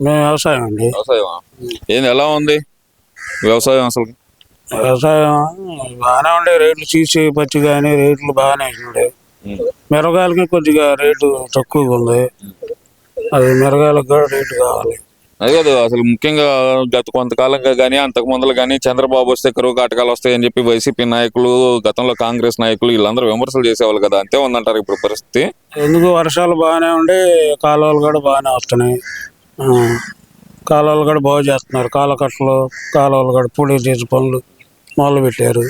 మేము వ్యవసాయం అండి. వ్యవసాయం ఏంది ఎలా ఉంది? వ్యవసాయం అసలు? వ్యవసాయం బాగానే ఉండే. రేట్లు తీసి పచ్చి కానీ రేట్లు బాగానే ఉండే. మిరగాయలకి కొద్దిగా రేటు తక్కువగా ఉంది. అది మిరగాయలకు కూడా రేటు కావాలి. అదే కదా అసలు ముఖ్యంగా గత కొంతకాలంగా కానీ అంతకు ముందలు కానీ చంద్రబాబు వస్తే కరువు కాటకాలు వస్తాయని చెప్పి వైసీపీ నాయకులు గతంలో కాంగ్రెస్ నాయకులు వీళ్ళందరూ విమర్శలు చేసేవాళ్ళు కదా. అంతే ఉందంటారు ఇప్పుడు పరిస్థితి? ఎందుకు? వర్షాలు బాగానే ఉండి కాలువలు కూడా బాగానే వస్తున్నాయి. కాలువలు కూడా బాగు చేస్తున్నారు. కాలకట్టలు కాలువలు కూడా పొడి చేసే పనులు మొదలు పెట్టారు.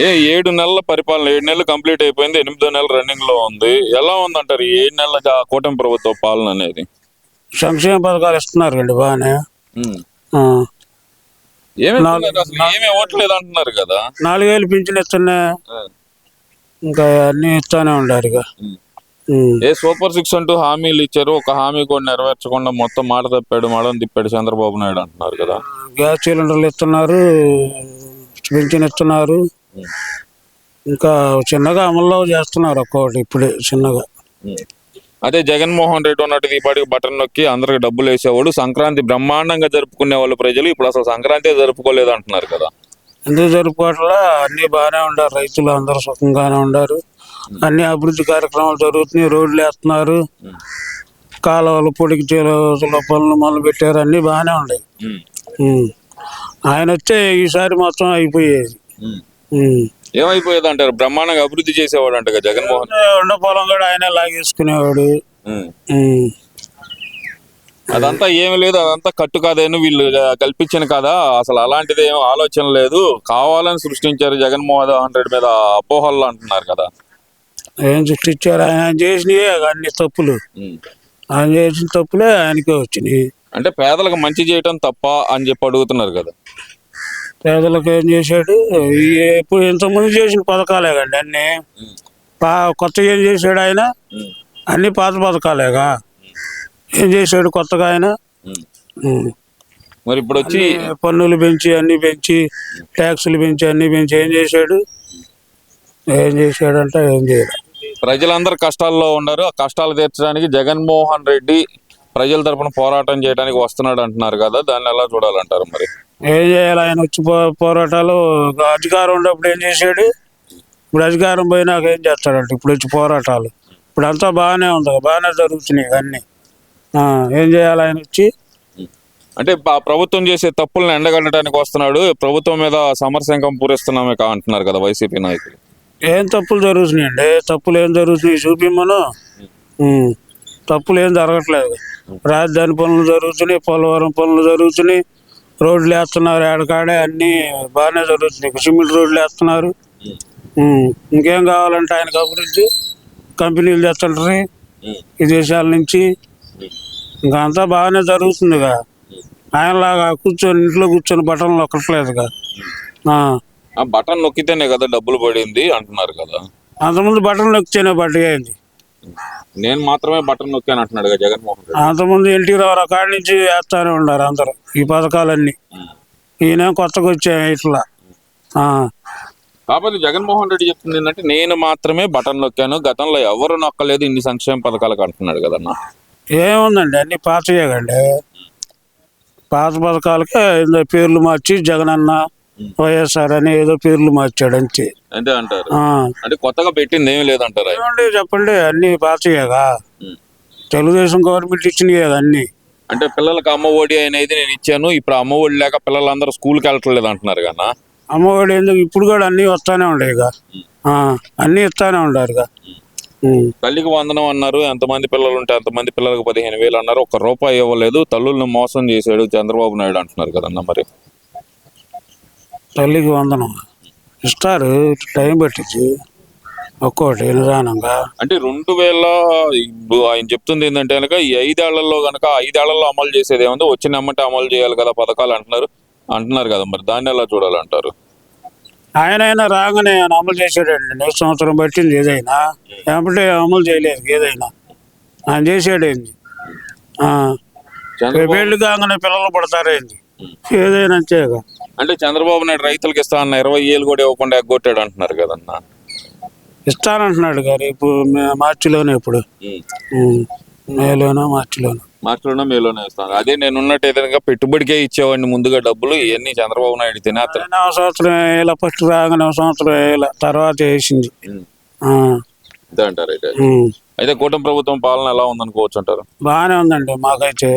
ఏ ఏడు నెలల పరిపాలన ఏడు నెలలు కంప్లీట్ అయిపోయింది ఎనిమిదో నెల రన్నింగ్లో ఉంది. ఎలా ఉందంటారు ఏడు నెలల కూటమి ప్రభుత్వ పాలన అనేది? సంక్షేమ పథకాలు ఇస్తున్నారు కండి బాగానే. అంటున్నారు కదా? నాలుగేళ్ళు పింఛన్ ఇస్తున్నా ఇంకా అన్నీ ఇస్తానే ఉండారు ఇక. ఏ సూపర్ సిక్స్ అంటూ హామీలు ఇచ్చారు. ఒక హామీ కూడా నెరవేర్చకుండా మొత్తం మాట తప్పాడు మడం తిప్పాడు చంద్రబాబు నాయుడు అంటున్నారు కదా. గ్యాస్ సిలిండర్లు ఇస్తున్నారు పింఛన్ ఇస్తున్నారు. ఇంకా చిన్నగా అమల్లో చేస్తున్నారు ఒక్కొక్కటి ఇప్పుడే చిన్నగా. అదే జగన్మోహన్ రెడ్డి ఉన్నట్టు ఈ పాటికి బటన్ నొక్కి అందరికి డబ్బులు వేసేవాడు. సంక్రాంతి బ్రహ్మాండంగా జరుపుకునే వాళ్ళు ప్రజలు. ఇప్పుడు అసలు సంక్రాంతి జరుపుకోలేదు అంటున్నారు కదా. ఎందుకు జరుపుకోవట్లా? అన్ని బాగానే ఉండారు. రైతులు అందరూ సుఖంగానే ఉండారు. అన్ని అభివృద్ధి కార్యక్రమాలు జరుగుతున్నాయి. రోడ్లు వేస్తున్నారు. కాలువలు పొడికి చేల పనులు మొదలు పెట్టారు. అన్ని బాగానే ఉన్నాయి. ఆయన వచ్చే ఈసారి మొత్తం అయిపోయేది. ఏమైపోయేది అంటారు బ్రహ్మాండంగా అభివృద్ధి చేసేవాడు అంట జగన్మోహన్ ఉండ పొలం కూడా ఆయనే లాగేసుకునేవాడు. అదంతా ఏమి లేదు. అదంతా కట్టు కాదేను వీళ్ళు కల్పించిన కదా అసలు అలాంటిది ఏం ఆలోచన లేదు. కావాలని సృష్టించారు జగన్మోహన్ రెడ్డి మీద అపోహలు అంటున్నారు కదా. ఏం సృష్టించారు ఆయన చేసినవి అన్ని తప్పులు. ఆయన చేసిన తప్పులే ఆయనకే వచ్చినాయి. అంటే పేదలకు మంచి చేయటం తప్ప అని చెప్పి అడుగుతున్నారు కదా. పేదలకు ఏం చేశాడు? ఈ ఎప్పుడు ఇంతకుముందు చేసిన పథకాలే కండి అన్ని. కొత్త ఏం చేశాడు ఆయన? అన్ని పాత పథకాలేగా? ఏం చేశాడు కొత్తగా ఆయన. మరి ఇప్పుడు వచ్చి పన్నులు పెంచి అన్ని పెంచి ట్యాక్సులు పెంచి అన్ని పెంచి ఏం చేశాడు? ఏం చేశాడంటే ఏం చేయడు ప్రజలందరూ కష్టాల్లో ఉన్నారు. ఆ కష్టాలు తీర్చడానికి జగన్మోహన్ రెడ్డి ప్రజల తరపున పోరాటం చేయడానికి వస్తున్నాడు అంటున్నారు కదా. దాన్ని ఎలా చూడాలంటారు మరి? ఏం చేయాలి? ఆయన వచ్చి పోరాటాలు అధికారం ఉన్నప్పుడు ఏం చేశాడు? ఇప్పుడు అధికారం పోయినాక ఏం చేస్తాడంట? ఇప్పుడు వచ్చి పోరాటాలు. ఇప్పుడు అంతా బాగానే ఉంది బాగానే జరుగుతున్నాయి అన్నీ ఆ, ఏం చేయాలి ఆయన వచ్చి? అంటే ప్రభుత్వం చేసే తప్పులను ఎండగట్టడానికి వస్తున్నాడు. ప్రభుత్వం మీద సమరశంకం పూరిస్తున్నామే కా అంటున్నారు కదా వైసీపీ నాయకులు. ఏం తప్పులు జరుగుతున్నాయండి? తప్పులు ఏం జరుగుతున్నాయి చూపిమ్మను తప్పులు ఏం జరగట్లేదు. రాజధాని పనులు జరుగుతున్నాయి పోలవరం పనులు జరుగుతున్నాయి. రోడ్లు వేస్తున్నారు ఏడకాడే అన్నీ బాగానే జరుగుతున్నాయి. సిమెంట్ రోడ్లు వేస్తున్నారు. ఇంకేం కావాలంటే ఆయనకు అభివృద్ధి. కంపెనీలు తెస్తుంటారు. విదేశాల నుంచి. ఇంకా అంతా బాగానే జరుగుతుందిగా. ఆయనలాగా కూర్చొని ఇంట్లో కూర్చొని బటన్లు ఒక్కట్లేదుగా ఆ. బటన్ నొక్కితేనే కదా డబ్బులు పడింది అంటున్నారు కదా. అంతకుముందు బట్టలు నొక్కితేనే పట్టుకైంది నేను మాత్రమే బటన్ నొక్కాను అంటున్నాడు కదా జగన్మోహన్ రెడ్డి. అంతకుముందు ఎన్టీ రావు కాడి నుంచి వేస్తానే ఉన్నారు అందరూ ఈ పథకాలన్నీ. ఈయన కొత్తగా వచ్చాయి ఇట్లా. ఆ. కాకపోతే జగన్మోహన్ రెడ్డి చెప్తుంది ఏంటంటే నేను మాత్రమే బటన్ నొక్కాను గతంలో ఎవరు నొక్కలేదు ఇన్ని సంక్షేమ పథకాలకు అంటున్నాడు కదన్నా. ఏముందండి అన్ని పాతయ్యాకండి పాత పథకాలకే పేర్లు మార్చి జగనన్న వైఎస్ఆర్ అని ఏదో పేర్లు మార్చాడు అంతే. అంతే అంటారు. ఆ. అంటే కొత్తగా పెట్టింది ఏమీ లేదంటారు? ఆయన. ఏమండి చెప్పండి అన్ని పాతయ్యాగా ఉం. తెలుగుదేశం గవర్నమెంట్ ఇచ్చినవి కదా అన్ని. అంటే పిల్లలకు అమ్మ ఒడి అనేది నేను ఇచ్చాను ఇప్పుడు అమ్మ ఒడి లేక పిల్లలందరూ స్కూల్కి వెళ్ళట్లేదు అంటున్నారు కన్నా అమ్మఒడి ఎందుకు? ఇప్పుడు కూడా అన్నీ వస్తానే ఉన్నాయి ఇక. ఆ, అన్నీ ఇస్తానే ఉండారు ఇక. ఉం. తల్లికి వందనం అన్నారు ఎంతమంది పిల్లలు ఉంటే అంతమంది పిల్లలకు పదిహేను వేలు అన్నారు ఒక్క రూపాయి ఇవ్వలేదు తల్లులను మోసం చేశాడు చంద్రబాబు నాయుడు అంటున్నారు కదన్నా మరి. తల్లికి వందనం. ఇస్తారు టైం పట్టించి ఒక్కోటి నిదానంగా. అంటే రెండు వేల ఆయన చెప్తుంది ఏంటంటే కనుక ఈ ఐదేళ్ళలో కనుక ఐదేళ్ళలో అమలు చేసేది ఏముందో? వచ్చిన అమ్మటే అమలు చేయాలి కదా పథకాలు అంటున్నారు. అంటున్నారు కదా మరి దాన్ని ఎలా చూడాలంటారు? ఆయన అయినా రాగానే ఆయన అమలు చేసాడండి నెక్స్ట్ సంవత్సరం పట్టింది ఏదైనా. ఏమంటే అమలు చేయలేదు ఏదైనా. ఆయన చేసాడేంది పెళ్ళి కాగానే పిల్లలు పడతారేంది? ఏదైనా అంతేగా అంటే చంద్రబాబు నాయుడు రైతులకు ఇస్తా అన్న ఇరవై ఏళ్ళు కూడా ఇవ్వకుండా ఎగ్గొట్టాడు అంటున్నారు కదన్నా. ఇస్తానంటున్నాడు గారు ఇప్పుడు మే- మార్చిలోనే ఇప్పుడు. మేలోనో మార్చిలోనో. మాటలోనే మేలోనే ఇస్తాను. అదే నేను ఉన్నట్టు ఏదైనా పెట్టుబడికే ఇచ్చేవాడిని ముందుగా డబ్బులు ఇవన్నీ చంద్రబాబు నాయుడు ఆయన ఒక సంవత్సరం ఇలా ఫస్ట్ రాగానే ఒక సంవత్సరం ఇలా తర్వాత వేసింది ఆ, అంటారు అయితే. ఉమ్. అయితే కూటమి ప్రభుత్వం పాలన ఎలా ఉందనుకోవచ్చు అంటారు? బాగానే ఉందండి మాకైతే.